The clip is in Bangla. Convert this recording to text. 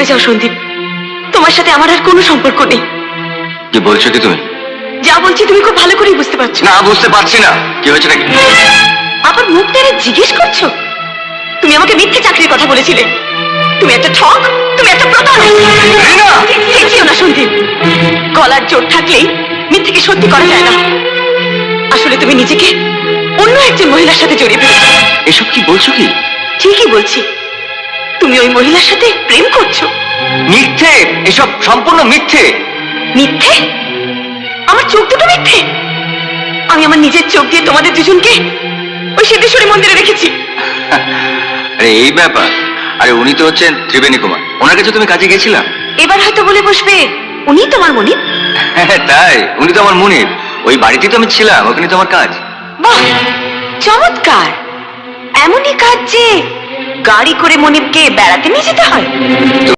ভুলে যাও সন্দীপ। তোমার সাথে আমার আর কোনো সম্পর্ক নেই। কি বলছো কি তুমি? যা বলছি তুমি খুব ভালো করেই বুঝতে পারছ। না বুঝতে পারছি না। কি হয়েছে নাকি? আবার মুখ তেড়ে জিজ্ঞেস করছ? তুমি আমাকে মিথ্যে চাকরির কথা বলেছিলে। তুমি একটা ঠক তুমি একটা প্রতারক! চেঁচিও না সন্দীপ। গলার জোর থাকলেই মিথ্যেকে সত্যি করা যায় না। আসলে তুমি নিজেকে অন্য একজন মহিলার সাথে জড়িয়ে ফেলেছো। এসব কি বলছো কি? ঠিকই বলছি। তুমি ওই মহিলার সাথে প্রেম করছ? মিথ্যে! এসব সম্পূর্ণ মিথ্যে! মিথ্যে? আমার চোখ দুটো মিথ্যে? আমি আমার নিজের চোখ দিয়ে তোমাদের দুজনকে ওই সিদ্ধেশ্বরী মন্দিরে রেখেছি। আরে এই ব্যাপার। আরে উনি তো হচ্ছেন ত্রিবেণী কুমার। ওনার কাছে তুমি কাজে গেছিলাম এবার হয়তো বলে বসবে উনি তোমার মনি হ্যাঁ তাই। উনি তো আমার মনির ওই বাড়িতেই তো আমি ছিলাম ওখানে তো আমার কাজ। বাহ! চমৎকার! এমনই কাজ যে গাড়ি করে মনিবকে বেড়াতে নিয়ে যেতে হয়?